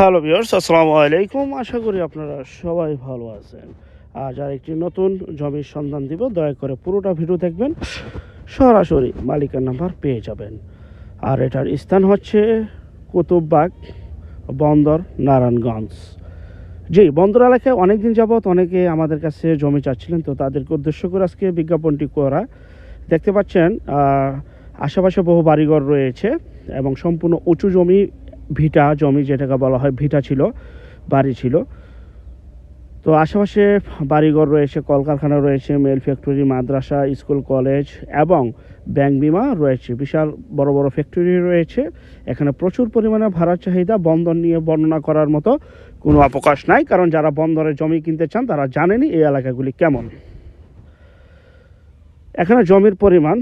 Hello বিয়ার্স আসসালামু আলাইকুম। আশা করি আপনারা সবাই ভালো আছেন। আজ আর একটি নতুন জমির সন্ধান দিব। দয়া করে পুরোটা ভিডিও দেখবেন। সরাসরি মালিকের নাম্বার পেয়ে যাবেন। আর এটার স্থান হচ্ছে কুতুববাগ বন্দর, নারায়ণগঞ্জ। জি, বন্দর এলাকায় অনেক দিন যাবৎ অনেকে আমাদের কাছে জমি চাচ্ছিলেন, তো তাদেরকে উদ্দেশ্য করে আজকে বিজ্ঞাপনটি করা। দেখতে পাচ্ছেন আশেপাশে বহু বাড়িঘর রয়েছে এবং সম্পূর্ণ উঁচু জমি ভিটা, জমি যেটাকে বলা হয়, ভিটা ছিল, বাড়ি ছিল। তো আশেপাশে বাড়িঘর রয়েছে, কলকারখানা রয়েছে, মেল ফ্যাক্টরি, মাদ্রাসা, স্কুল, কলেজ এবং ব্যাংক বিমা রয়েছে। বিশাল বড় বড় ফ্যাক্টরি রয়েছে। এখানে প্রচুর পরিমাণে ভাড়ার চাহিদা, বন্দর নিয়ে বর্ণনা করার মতো কোনো অবকাশ নাই, কারণ যারা বন্দরে জমি কিনতে চান, তারা জানেনই এই এলাকাগুলি কেমন। এখানে জমির পরিমাণ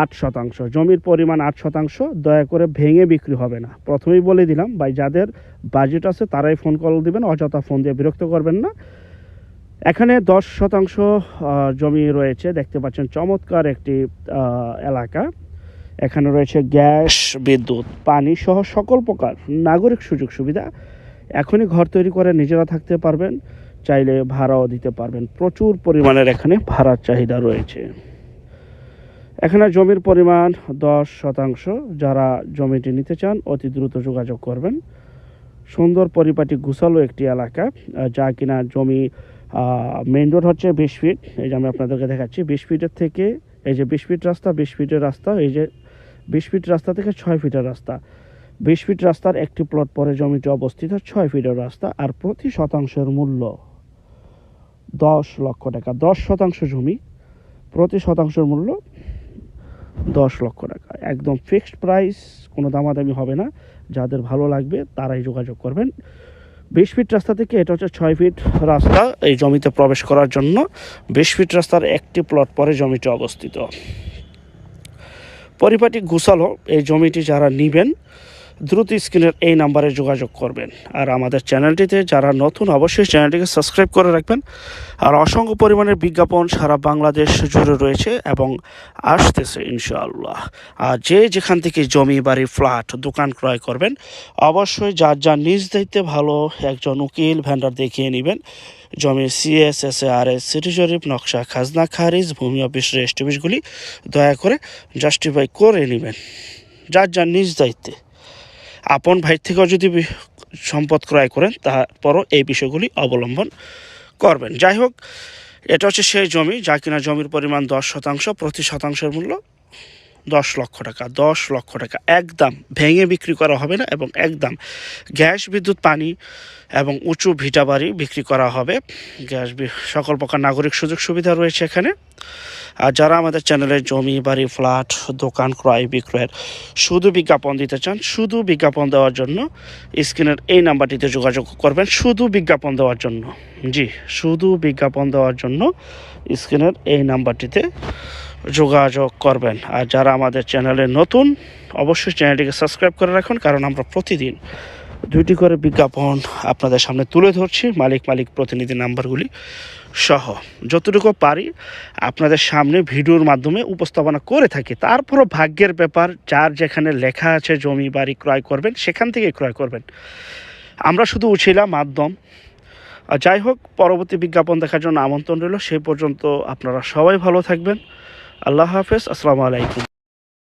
আট শতাংশ। জমির পরিমাণ আট শতাংশ, দয়া করে ভেঙে বিক্রি হবে না। প্রথমেই বলে দিলাম, ভাই, যাদের বাজেট আছে তারাই ফোন কল দিবেন, অযথা ফোন দিয়ে বিরক্ত করবেন না। এখানে দশ শতাংশ জমি রয়েছে, দেখতে পাচ্ছেন চমৎকার একটি এলাকা। এখানে রয়েছে গ্যাস, বিদ্যুৎ, পানি সহ সকল প্রকার নাগরিক সুযোগ সুবিধা। এখনই ঘর তৈরি করে নিজেরা থাকতে পারবেন, চাইলে ভাড়াও দিতে পারবেন। প্রচুর পরিমাণের এখানে ভাড়ার চাহিদা রয়েছে। এখানে জমির পরিমাণ দশ শতাংশ। যারা জমিটি নিতে চান, অতি দ্রুত যোগাযোগ করবেন। সুন্দর পরিপাটি গুছালো একটি এলাকা যা কিনা জমি মেন রোড হচ্ছে বিশ ফিট এই যে আমি আপনাদেরকে দেখাচ্ছি, বিশ ফিটের থেকে, এই যে বিশ ফিট রাস্তা, বিশ ফিটের রাস্তা, এই যে বিশ ফিট রাস্তা থেকে ছয় ফিটের রাস্তা। বিশ ফিট রাস্তার একটি প্লট পরে জমিটি অবস্থিত, ছয় ফিটের রাস্তা, আর প্রতি শতাংশের মূল্য দশ লক্ষ টাকা। দশ শতাংশ জমি, প্রতি শতাংশের মূল্য দশ লক্ষ টাকা। একদম ফিক্সড প্রাইস কোনো দামাদামি হবে না। যাদের ভালো লাগবে, তারাই যোগাযোগ করবেন। বিশ ফিট রাস্তা থেকে, এটা হচ্ছে ছয় ফিট রাস্তা এই জমিতে প্রবেশ করার জন্য। বিশ ফিট রাস্তার একটি প্লট পরে জমিটি অবস্থিত। পরিপাটি গুছালো। এই জমিটি যারা নিবেন দ্রুত স্ক্রিনের এই নাম্বারে যোগাযোগ করবেন। আর আমাদের চ্যানেলটিতে যারা নতুন, অবশ্যই চ্যানেলটিকে সাবস্ক্রাইব করে রাখবেন। আর অসংখ্য পরিমাণের বিজ্ঞাপন সারা বাংলাদেশ জুড়ে রয়েছে এবং আসতেছে, ইনশাআল্লাহ। আর যে যেখান থেকে জমি, বাড়ি, ফ্ল্যাট, দোকান ক্রয় করবেন, অবশ্যই যার যার নিজ দায়িত্বে ভালো একজন উকিল ভ্যান্ডার দেখিয়ে নেবেন। জমির CS S R S city জরিপ নকশা, খাজনা, খারিজ, ভূমি অফিস, রেস্ট দয়া করে জাস্টিফাই করে নেবেন। যার যার নিজ দায়িত্বে। আপন ভাই থেকেও যদি সম্পদ ক্রয় করেন, তারপরও এই বিষয়গুলি অবলম্বন করবেন। যাই হোক, এটা হচ্ছে সেই জমি, যা কিনা জমির পরিমাণ দশ শতাংশ, প্রতি শতাংশের মূল্য দশ লক্ষ টাকা, দশ লক্ষ টাকা। একদম ভেঙে বিক্রি করা হবে না এবং একদম গ্যাস, বিদ্যুৎ, পানি এবং উঁচু ভিটা বাড়ি বিক্রি করা হবে। গ্যাস সকল প্রকার নাগরিক সুযোগ সুবিধা রয়েছে এখানে। আর যারা আমাদের চ্যানেলে জমি, বাড়ি, ফ্ল্যাট, দোকান, ক্রয়, বিক্রয়ের শুধু বিজ্ঞাপন দিতে চান, শুধু বিজ্ঞাপন দেওয়ার জন্য স্ক্রিনের এই নাম্বারটিতে যোগাযোগ করবেন, শুধু বিজ্ঞাপন দেওয়ার জন্য। জি, শুধু বিজ্ঞাপন দেওয়ার জন্য স্ক্রিনের এই নাম্বারটিতে যোগাযোগ করবেন। আর যারা আমাদের চ্যানেলে নতুন, অবশ্যই চ্যানেলটিকে সাবস্ক্রাইব করে রাখুন, কারণ আমরা প্রতিদিন দুইটি করে বিজ্ঞাপন আপনাদের সামনে তুলে ধরছি। মালিক মালিক প্রতিনিধি নাম্বারগুলি সহ। যতটুকু পারি আপনাদের সামনে ভিডিওর মাধ্যমে উপস্থাপনা করে থাকি। তারপরও ভাগ্যের ব্যাপার, যার যেখানে লেখা আছে জমি, বাড়ি ক্রয় করবেন, সেখান থেকে ক্রয় করবেন। আমরা শুধু উছিলাম মাধ্যম। আর যাই হোক, পরবর্তী বিজ্ঞাপন দেখার জন্য আমন্ত্রণ রইল। সেই পর্যন্ত আপনারা সবাই ভালো থাকবেন। আল্লাহ হাফেজ। আসসালামু আলাইকুম।